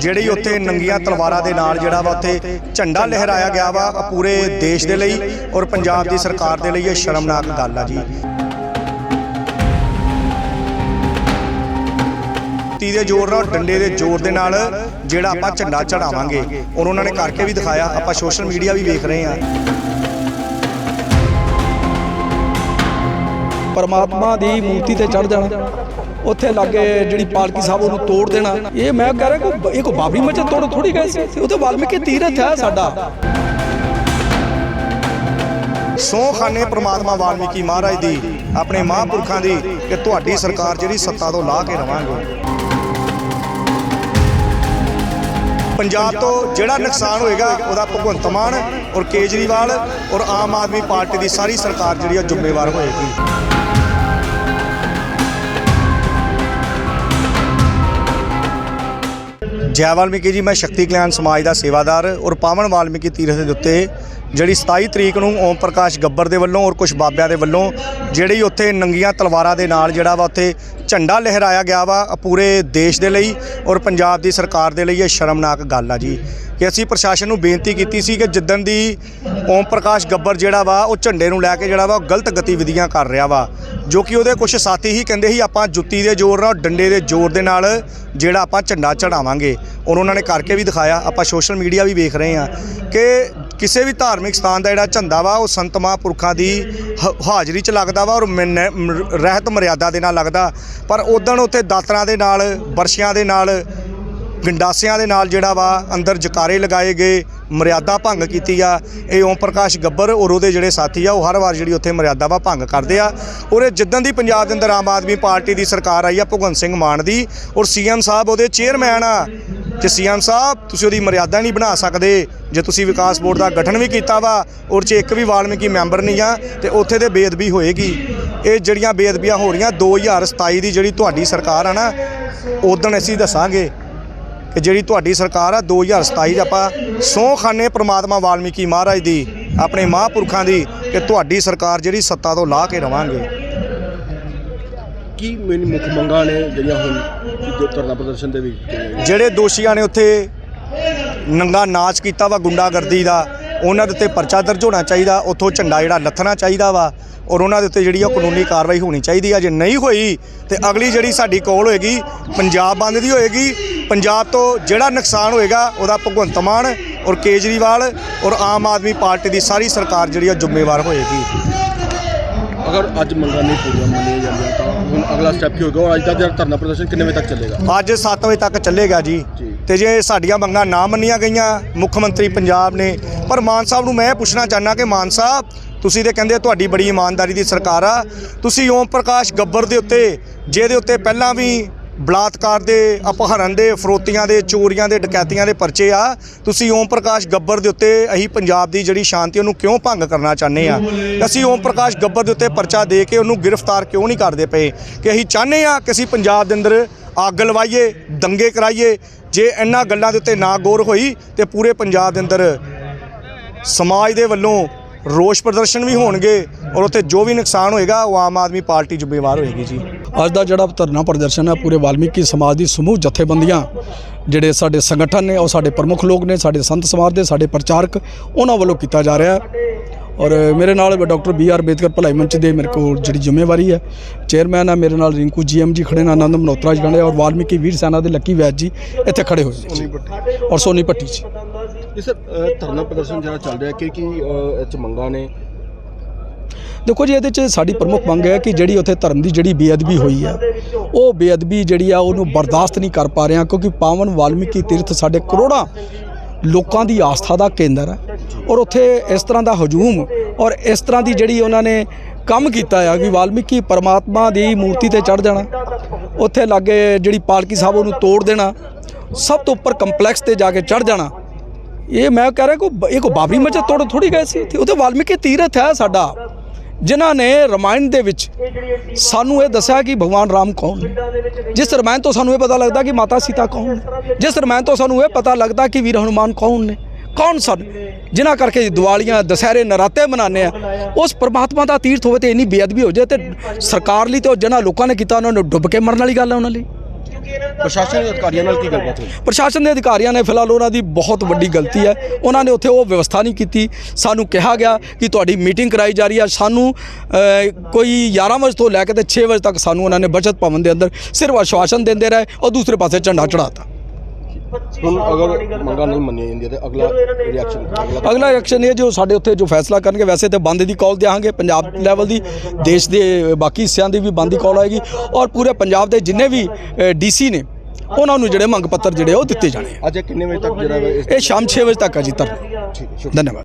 ਜਿਹੜੀ ਉੱਥੇ ਨੰਗੀਆਂ ਤਲਵਾਰਾਂ ਦੇ ਨਾਲ ਜਿਹੜਾ ਵਾ ਉੱਥੇ ਝੰਡਾ ਲਹਿਰਾਇਆ ਗਿਆ ਵਾ ਪੂਰੇ ਦੇਸ਼ ਦੇ ਲਈ ਔਰ ਪੰਜਾਬ ਦੀ ਸਰਕਾਰ ਦੇ ਲਈ ਇਹ ਸ਼ਰਮਨਾਕ ਗੱਲ ਆ ਜੀ। ਤੀ ਦੇ ਜ਼ੋਰ ਨਾਲ ਡੰਡੇ ਦੇ ਜ਼ੋਰ ਦੇ ਨਾਲ ਜਿਹੜਾ ਆਪਾਂ ਝੰਡਾ ਚੜਾਵਾਂਗੇ ਔਰ ਉਹਨਾਂ ਨੇ ਕਰਕੇ ਵੀ ਦਿਖਾਇਆ ਆਪਾਂ ਸੋਸ਼ਲ ਮੀਡੀਆ ਵੀ ਵੇਖ ਰਹੇ ਹਾਂ। ਪਰਮਾਤਮਾ ਦੀ ਮੂਰਤੀ ਤੇ ਚੜ ਜਾਣਾ। ਉੱਥੇ ਲਾਗੇ ਜਿਹੜੀ ਪਾਲਕੀ ਸਾਹਿਬ ਉਹਨੂੰ ਤੋੜ ਦੇਣਾ। ਇਹ ਮੈਂ ਕਹਿ ਰਿਹਾ ਕੋਈ ਇਹ ਕੋਈ ਬਾਬਰੀ ਮਸਜਿਦ ਤੋੜ ਥੋੜੀ ਗਏ ਸੀ। ਉਹ ਤੇ ਵਾਲਮੀਕੀ ਤੀਰਥ ਹੈ ਸਾਡਾ। ਸਹੁੰ ਖਾਨੇ ਪ੍ਰਮਾਤਮਾ ਵਾਲਮੀਕੀ ਮਹਾਰਾਜ ਦੀ, ਆਪਣੇ ਮਹਾਂਪੁਰਖਾਂ ਦੀ ਕਿ ਤੁਹਾਡੀ ਸਰਕਾਰ ਜਿਹੜੀ ਸੱਤਾ ਤੋਂ ਲਾਹ ਕੇ ਰਵਾਂਗੇ। ਪੰਜਾਬ ਤੋਂ ਜਿਹੜਾ ਨੁਕਸਾਨ ਹੋਏਗਾ, ਉਹਦਾ ਭਗਵੰਤ ਮਾਨ ਔਰ ਕੇਜਰੀਵਾਲ ਔਰ ਆਮ ਆਦਮੀ ਪਾਰਟੀ ਦੀ ਸਾਰੀ ਸਰਕਾਰ ਜਿਹੜੀ ਆ ਜ਼ਿੰਮੇਵਾਰ ਹੋਏਗੀ। ਜੈ ਵਾਲਮੀਕੀ ਜੀ, ਮੈਂ ਸ਼ਕਤੀ ਕਲਿਆਣ ਸਮਾਜ ਦਾ ਸੇਵਾਦਾਰ ਔਰ ਪਾਵਨ ਵਾਲਮੀਕੀ ਤੀਰਥ ਦੇ ਉੱਤੇ ਜਿਹੜੀ 27 ਤਰੀਕ ਨੂੰ ਓਮ ਪ੍ਰਕਾਸ਼ ਗੱਬਰ ਦੇ ਵੱਲੋਂ ਔਰ ਕੁਝ ਬਾਬਿਆਂ ਦੇ ਵੱਲੋਂ ਜਿਹੜੀ ਉੱਥੇ ਨੰਗੀਆਂ ਤਲਵਾਰਾਂ ਦੇ ਨਾਲ ਜਿਹੜਾ ਵਾ ਉੱਥੇ ਝੰਡਾ ਲਹਿਰਾਇਆ ਗਿਆ ਵਾ ਪੂਰੇ ਦੇਸ਼ ਦੇ ਲਈ ਔਰ ਪੰਜਾਬ ਦੀ ਸਰਕਾਰ ਦੇ ਲਈ ਇਹ ਸ਼ਰਮਨਾਕ ਗੱਲ ਆ ਜੀ। ਕਿ ਅਸੀਂ ਪ੍ਰਸ਼ਾਸਨ ਨੂੰ ਬੇਨਤੀ ਕੀਤੀ ਸੀ ਕਿ ਜਿੱਦਣ ਦੀ ਓਮ ਪ੍ਰਕਾਸ਼ ਗੱਬਰ ਜਿਹੜਾ ਵਾ, ਉਹ ਝੰਡੇ ਨੂੰ ਲੈ ਕੇ ਜਿਹੜਾ ਵਾ, ਉਹ ਗਲਤ ਗਤੀਵਿਧੀਆਂ ਕਰ ਰਿਹਾ ਵਾ, ਜੋ ਕਿ ਉਹਦੇ ਕੁਝ ਸਾਥੀ ਹੀ ਕਹਿੰਦੇ ਸੀ, ਆਪਾਂ ਜੁੱਤੀ ਦੇ ਜ਼ੋਰ ਨਾਲ, ਡੰਡੇ ਦੇ ਜ਼ੋਰ ਦੇ ਨਾਲ ਜਿਹੜਾ ਆਪਾਂ ਝੰਡਾ ਚੜਾਵਾਂਗੇ ਔਰ ਉਹਨਾਂ ਨੇ ਕਰਕੇ ਵੀ ਦਿਖਾਇਆ। ਆਪਾਂ ਸੋਸ਼ਲ ਮੀਡੀਆ ਵੀ ਵੇਖ ਰਹੇ ਹਾਂ ਕਿ ਕਿਸੇ ਵੀ ਧਾਰਮਿਕ ਸਥਾਨ ਦਾ ਜਿਹੜਾ ਝੰਡਾ ਵਾ, ਉਹ ਸੰਤ ਮਹਾਂਪੁਰਖਾਂ ਦੀ ਹ- ਹਾਜ਼ਰੀ 'ਚ ਲੱਗਦਾ ਵਾ ਔਰ ਮੈਨ- ਮ- ਰਹਿਤ ਮਰਿਆਦਾ ਦੇ ਨਾਲ ਲੱਗਦਾ। ਪਰ ਉਦੋਂ ਉੱਥੇ ਦਾਤਰਾਂ ਦੇ ਨਾਲ, ਬਰਸ਼ਿਆਂ ਦੇ ਨਾਲ ਗੰਡਾਸਿਆਂ ਦੇ ਨਾਲ ਜਿਹੜਾ ਵਾ, ਅੰਦਰ ਜਕਾਰੇ ਲਗਾਏ ਗਏ, ਮਰਿਆਦਾ ਭੰਗ ਕੀਤੀ ਆ। ਇਹ ਓਮ ਪ੍ਰਕਾਸ਼ ਗੱਬਰ ਔਰ ਉਹਦੇ ਜਿਹੜੇ ਸਾਥੀ ਆ, ਉਹ ਹਰ ਵਾਰ ਜਿਹੜੀ ਉੱਥੇ ਮਰਿਆਦਾ ਵਾ ਭੰਗ ਕਰਦੇ ਆ। ਔਰ ਇਹ ਜਿੱਦਣ ਦੀ ਪੰਜਾਬ ਦੇ ਅੰਦਰ ਆਮ ਆਦਮੀ ਪਾਰਟੀ ਦੀ ਸਰਕਾਰ ਆਈ ਆ, ਭਗਵੰਤ ਸਿੰਘ ਮਾਨ ਦੀ, ਔਰ ਸੀਐਮ ਸਾਹਿਬ ਉਹਦੇ ਚੇਅਰਮੈਨ ਆ। ਕਿ ਸੀਐਮ ਸਾਹਿਬ, ਤੁਸੀਂ ਉਹਦੀ ਮਰਿਆਦਾ ਨਹੀਂ ਬਣਾ ਸਕਦੇ। ਜੇ ਤੁਸੀਂ ਵਿਕਾਸ ਬੋਰਡ ਦਾ ਗਠਨ ਵੀ ਕੀਤਾ ਵਾ, ਔਰ ਚ ਇੱਕ ਵੀ ਵਾਲਮੀਕੀ ਮੈਂਬਰ ਨਹੀਂ ਆ, ਤੇ ਉੱਥੇ ਤੇ ਬੇਅਦਬੀ ਹੋਏਗੀ। ਇਹ ਜਿਹੜੀਆਂ ਬੇਅਦਬੀਆਂ ਹੋ ਰਹੀਆਂ 2027 ਦੀ ਜਿਹੜੀ ਤੁਹਾਡੀ ਸਰਕਾਰ ਆ ਨਾ ਉਦੋਂ ਅਸੀਂ ਦੱਸਾਂਗੇ ਕਿ ਜਿਹੜੀ ਤੁਹਾਡੀ ਸਰਕਾਰ ਆ 2027 'ਚ ਆਪਾਂ ਸਹੁੰ ਖਾਨੇ ਪ੍ਰਮਾਤਮਾ ਵਾਲਮੀਕੀ ਮਹਾਰਾਜ ਦੀ, ਆਪਣੇ ਮਹਾਂਪੁਰਖਾਂ ਦੀ, ਕਿ ਤੁਹਾਡੀ ਸਰਕਾਰ ਜਿਹੜੀ ਸੱਤਾ ਤੋਂ ਲਾਹ ਕੇ ਰਵਾਂਗੇ। ਕੀ ਮੇਨ ਮੁੱਖ ਮੰਗਾਂ ਨੇ ਜਿਹੜੀਆਂ ਹੁਣ ਜੋ ਧਰਨਾ ਪ੍ਰਦਰਸ਼ਨ ਦੇ ਵਿੱਚ? ਜਿਹੜੇ ਦੋਸ਼ੀਆਂ ਨੇ ਉੱਥੇ ਨੰਗਾ ਨਾਚ ਕੀਤਾ ਵਾ ਗੁੰਡਾਗਰਦੀ ਦਾ, ਉਹਨਾਂ ਦੇ ਉੱਤੇ ਪਰਚਾ ਦਰਜ ਹੋਣਾ ਚਾਹੀਦਾ, ਉੱਥੋਂ ਝੰਡਾ ਜਿਹੜਾ ਲੱਥਣਾ ਚਾਹੀਦਾ ਵਾ, ਔਰ ਉਹਨਾਂ ਦੇ ਉੱਤੇ ਜਿਹੜੀ ਉਹ ਕਾਨੂੰਨੀ ਕਾਰਵਾਈ ਹੋਣੀ ਚਾਹੀਦੀ ਆ। ਜੇ ਨਹੀਂ ਹੋਈ, ਤੇ ਅਗਲੀ ਜਿਹੜੀ ਸਾਡੀ ਕੋਲ ਹੋਏਗੀ, ਪੰਜਾਬ ਬੰਦ ਦੀ ਹੋਏਗੀ। ਪੰਜਾਬ ਤੋਂ ਜਿਹੜਾ ਨੁਕਸਾਨ ਹੋਏਗਾ, ਉਹਦਾ ਭਗਵੰਤ ਮਾਨ ਔਰ ਕੇਜਰੀਵਾਲ ਔਰ ਆਮ ਆਦਮੀ ਪਾਰਟੀ ਦੀ ਸਾਰੀ ਸਰਕਾਰ ਜਿਹੜੀ ਆ ਜ਼ਿੰਮੇਵਾਰ ਹੋਏਗੀ। ਅਗਰ ਅੱਜ ਮੰਗਾਂ ਨਹੀਂ ਪੂਰੀਆਂ ਮੰਨੀਆਂ ਜਾਂਦੀਆਂ ਤਾਂ ਹੁਣ ਅਗਲਾ ਸਟੈਪ ਕੀ ਹੋਏਗਾ ਔਰ ਅੱਜ ਦਾ ਜਿਹੜਾ ਧਰਨਾ ਪ੍ਰਦਰਸ਼ਨ ਕਿੰਨੇ ਵਜੇ ਤੱਕ ਚੱਲੇਗਾ? ਅੱਜ 7 ਵਜੇ ਤੱਕ ਚੱਲੇਗਾ ਜੀ। ਤੇ ਜੇ ਸਾਡੀਆਂ ਮੰਗਾਂ ਨਾ ਮੰਨੀਆਂ ਗਈਆਂ ਮੁੱਖ ਮੰਤਰੀ ਪੰਜਾਬ ਨੇ ਪਰ ਮਾਨ ਸਾਹਿਬ ਨੂੰ ਮੈਂ ਪੁੱਛਣਾ ਚਾਹਨਾ ਕਿ ਮਾਨ ਸਾਹਿਬ ਤੁਸੀਂ ਤੇ ਕਹਿੰਦੇ ਤੁਹਾਡੀ ਬੜੀ ਇਮਾਨਦਾਰੀ ਦੀ ਸਰਕਾਰ ਆ। ਤੁਸੀਂ ਓਮ ਪ੍ਰਕਾਸ਼ ਗੱਬਰ ਦੇ ਉੱਤੇ ਜਿਹਦੇ ਉੱਤੇ ਪਹਿਲਾਂ ਵੀ ਬਲਾਤਕਾਰ ਦੇ ਅਪਹਰਨ ਦੇ, ਫਰੋਤੀਆਂ ਦੇ, ਚੋਰੀਆਂ ਦੇ, ਡਕੈਤੀਆਂ ਦੇ ਪਰਚੇ ਆ। ਤੁਸੀਂ ਓਮ ਪ੍ਰਕਾਸ਼ ਗੱਬਰ ਦੇ ਉੱਤੇ ਅਸੀਂ ਪੰਜਾਬ ਦੀ ਜਿਹੜੀ ਸ਼ਾਂਤੀ, ਉਹਨੂੰ ਕਿਉਂ ਭੰਗ ਕਰਨਾ ਚਾਹੁੰਦੇ ਆ? ਅਸੀਂ ਓਮ ਪ੍ਰਕਾਸ਼ ਗੱਬਰ ਦੇ ਉੱਤੇ ਪਰਚਾ ਦੇ ਕੇ ਉਹਨੂੰ ਗ੍ਰਿਫਤਾਰ ਕਿਉਂ ਨਹੀਂ ਕਰਦੇ ਪਏ? ਕਿ ਅਸੀਂ ਚਾਹੁੰਦੇ ਆ ਕਿ ਅਸੀਂ ਪੰਜਾਬ ਦੇ ਅੰਦਰ ਅੱਗ ਲਵਾਈਏ, ਦੰਗੇ ਕਰਾਈਏ, ਜੇ ਇਹਨਾਂ ਗੱਲਾਂ ਦੇ ਉੱਤੇ ਨਾ ਗੌਰ ਹੋਈ ਤੇ ਪੂਰੇ ਪੰਜਾਬ ਦੇ ਅੰਦਰ ਸਮਾਜ ਦੇ ਵੱਲੋਂ ਰੋਸ ਪ੍ਰਦਰਸ਼ਨ ਵੀ ਹੋਣਗੇ ਔਰ ਉੱਥੇ ਜੋ ਵੀ ਨੁਕਸਾਨ ਹੋਏਗਾ, ਉਹ ਆਮ ਆਦਮੀ ਪਾਰਟੀ ਜ਼ਿੰਮੇਵਾਰ ਹੋਏਗੀ ਜੀ। ਅੱਜ ਦਾ ਜਿਹੜਾ ਧਰਨਾ ਪ੍ਰਦਰਸ਼ਨ ਹੈ, ਪੂਰੇ ਵਾਲਮੀਕੀ ਸਮਾਜ ਦੀ ਸਮੂਹ ਜਥੇਬੰਦੀਆਂ, ਜਿਹੜੇ ਸਾਡੇ ਸੰਗਠਨ ਨੇ, ਉਹ ਸਾਡੇ ਪ੍ਰਮੁੱਖ ਲੋਕ ਨੇ, ਸਾਡੇ ਸੰਤ ਸਮਾਜ ਦੇ, ਸਾਡੇ ਪ੍ਰਚਾਰਕ, ਉਹਨਾਂ ਵੱਲੋਂ ਕੀਤਾ ਜਾ ਰਿਹਾ ਹੈ। ਔਰ ਮੇਰੇ ਨਾਲ ਡਾਕਟਰ ਬੀ ਆਰ ਅੰਬੇਦਕਰ ਭਲਾਈ ਮੰਚ ਦੇ ਮੇਰੇ ਕੋਲ ਜਿਹੜੀ ਜ਼ਿੰਮੇਵਾਰੀ ਹੈ, ਚੇਅਰਮੈਨ ਆ ਮੇਰੇ ਨਾਲ ਰਿੰਕੂ ਜੀਐਮ ਜੀ, ਖੜੇ ਨੇ ਆਨੰਦ ਮਨੋਤਰਾ ਜੀ ਖੜੇ ਔਰ ਵਾਲਮੀਕੀ ਵੀਰ ਸੈਨਾ ਦੇ ਲੱਕੀ ਵੈਦ ਜੀ ਇੱਥੇ ਖੜੇ ਹੋਏ ਨੇ ਜੀ। ਔਰ ਸੋਨੀ ਭੱਟੀ ਜੀ। ਇਹ ਸਰ ਧਰਨਾ ਪ੍ਰਦਰਸ਼ਨ ਜਿਹੜਾ ਚੱਲ ਰਿਹਾ ਕਿ ਕੀ ਇਹ 'ਚ ਮੰਗਾਂ ਨੇ? ਦੇਖੋ ਜੀ, ਇਹਦੇ 'ਚ ਸਾਡੀ ਪ੍ਰਮੁੱਖ ਮੰਗ ਹੈ ਕਿ ਜਿਹੜੀ ਉੱਥੇ ਧਰਮ ਦੀ ਜਿਹੜੀ ਬੇਅਦਬੀ ਹੋਈ ਹੈ, ਉਹ ਬੇਅਦਬੀ ਜਿਹੜੀ ਆ, ਉਹਨੂੰ ਬਰਦਾਸ਼ਤ ਨਹੀਂ ਕਰ ਪਾ ਰਹੇ ਹਾਂ, ਕਿਉਂਕਿ ਪਾਵਨ ਵਾਲਮੀਕੀ ਤੀਰਥ ਸਾਡੇ ਕਰੋੜਾਂ ਲੋਕਾਂ ਦੀ ਆਸਥਾ ਦਾ ਕੇਂਦਰ ਹੈ। ਔਰ ਉੱਥੇ ਇਸ ਤਰ੍ਹਾਂ ਦਾ ਹਜੂਮ ਔਰ ਇਸ ਤਰ੍ਹਾਂ ਦੀ ਜਿਹੜੀ ਉਹਨਾਂ ਨੇ ਕੰਮ ਕੀਤਾ ਆ ਕਿ ਵਾਲਮੀਕੀ ਪਰਮਾਤਮਾ ਦੀ ਮੂਰਤੀ ਤੇ ਚੜ ਜਾਣਾ, ਉੱਥੇ ਲਾਗੇ ਜਿਹੜੀ ਪਾਲਕੀ ਸਾਹਿਬ ਉਹਨੂੰ ਤੋੜ ਦੇਣਾ, ਸਭ ਤੋਂ ਉੱਪਰ ਕੰਪਲੈਕਸ ਤੇ ਜਾ ਕੇ ਚੜ ਜਾਣਾ ਇਹ ਮੈਂ ਕਹਿ ਰਿਹਾ ਕੋਈ ਇਹ ਕੋਈ ਬਾਬਰੀ ਮਸਜਿਦ ਤੋੜ ਥੋੜੀ ਗਏ ਸੀ। ਤੇ ਉਹ ਵਾਲਮੀਕੀ ਤੀਰਥ ਹੈ ਸਾਡਾ, ਜਿਨ੍ਹਾਂ ਨੇ ਰਮਾਇਣ ਦੇ ਵਿੱਚ ਸਾਨੂੰ ਇਹ ਦੱਸਿਆ ਕਿ ਭਗਵਾਨ ਰਾਮ ਕੌਣ ਨੇ। ਜਿਸ ਰਮਾਇਣ ਤੋਂ ਸਾਨੂੰ ਇਹ ਪਤਾ ਲੱਗਦਾ ਕਿ ਮਾਤਾ ਸੀਤਾ ਕੌਣ ਜਿਸ ਰਮਾਇਣ ਤੋਂ ਸਾਨੂੰ ਇਹ ਪਤਾ ਲੱਗਦਾ ਕਿ ਵੀਰ ਹਨੂਮਾਨ ਕੌਣ ਨੇ। ਕੌਣ ਸਨ? ਜਿਨ੍ਹਾਂ ਕਰਕੇ ਦੀਵਾਲੀਆਂ, ਦਸਹਿਰੇ ਨਰਾਤੇ ਮਨਾਉਂਦੇ ਆ। ਉਸ ਪਰਮਾਤਮਾ ਦਾ ਤੀਰਥ ਹੋਵੇ ਤੇ ਇੰਨੀ ਬੇਅਦਬੀ ਹੋ ਜਾਏ ਤੇ ਸਰਕਾਰ ਲਈ ਤੇ ਉਹ ਜਿਹਨਾਂ ਲੋਕਾਂ ਨੇ ਕੀਤਾ, ਉਹਨਾਂ ਨੂੰ ਡੁੱਬ ਕੇ ਮਰਨ ਵਾਲੀ ਗੱਲ ਹੈ ਉਹਨਾਂ ਲਈ। ਪ੍ਰਸ਼ਾਸਨ ਦੇ ਅਧਿਕਾਰੀਆਂ ਨਾਲ ਕੀ ਗੱਲਬਾਤ ਹੋਈ? ਪ੍ਰਸ਼ਾਸਨ ਦੇ ਅਧਿਕਾਰੀਆਂ ਨੇ ਫਿਲਹਾਲ ਉਹਨਾਂ ਦੀ ਬਹੁਤ ਵੱਡੀ ਗਲਤੀ ਹੈ। ਉਹਨਾਂ ਨੇ ਉੱਥੇ ਉਹ ਵਿਵਸਥਾ ਨਹੀਂ ਕੀਤੀ। ਸਾਨੂੰ ਕਿਹਾ ਗਿਆ ਕਿ ਤੁਹਾਡੀ ਮੀਟਿੰਗ ਕਰਾਈ ਜਾ ਰਹੀ ਹੈ। ਸਾਨੂੰ ਕੋਈ 11 ਵਜੇ ਤੋਂ ਲੈ ਕੇ ਤੇ 6 ਵਜੇ ਤੱਕ ਸਾਨੂੰ ਉਹਨਾਂ ਨੇ ਬਚਤ ਭਵਨ ਦੇ ਅੰਦਰ ਸਿਰਫ ਆਸ਼ਵਾਸਨ ਦਿੰਦੇ ਰਹੇ ਔਰ ਦੂਸਰੇ ਪਾਸੇ ਝੰਡਾ ਚੜਾਤਾ ਹੁਣ ਅਗਰ ਮੰਗਾਂ ਨਹੀਂ ਮੰਨੀਆਂ ਜਾਂਦੀਆਂ ਤੇ ਅਗਲਾ ਰਿਐਕਸ਼ਨ ਅਗਲਾ ਐਕਸ਼ਨ ਇਹ ਜੋ ਸਾਡੇ ਉੱਥੇ ਜੋ ਫੈਸਲਾ ਕਰਨਗੇ ਵੈਸੇ ਤੇ ਬੰਦ ਦੀ ਕਾਲ ਦਿਆਂਗੇ ਪੰਜਾਬ ਲੈਵਲ ਦੀ ਦੇਸ਼ ਦੇ ਬਾਕੀ ਹਿੱਸਿਆਂ ਦੀ ਵੀ ਬੰਦ ਦੀ ਕਾਲ ਆਏਗੀ ਔਰ ਪੂਰੇ ਪੰਜਾਬ ਦੇ ਜਿੰਨੇ ਵੀ ਡੀਸੀ ਨੇ ਉਹਨਾਂ ਨੂੰ ਜਿਹੜੇ ਮੰਗ ਪੱਤਰ ਜਿਹੜੇ ਉਹ ਦਿੱਤੇ ਜਾਣੇ ਆ। ਅੱਜ ਕਿੰਨੇ ਵਜੇ ਤੱਕ ਜਿਹੜਾ ਇਹ ਸ਼ਾਮ 6 ਵਜੇ ਤੱਕ ਹੈ ਜੀ ਧਰਨਾ ਠੀਕ ਹੈ ਸ਼ੁਕਰੀਆ। ਧੰਨਵਾਦ।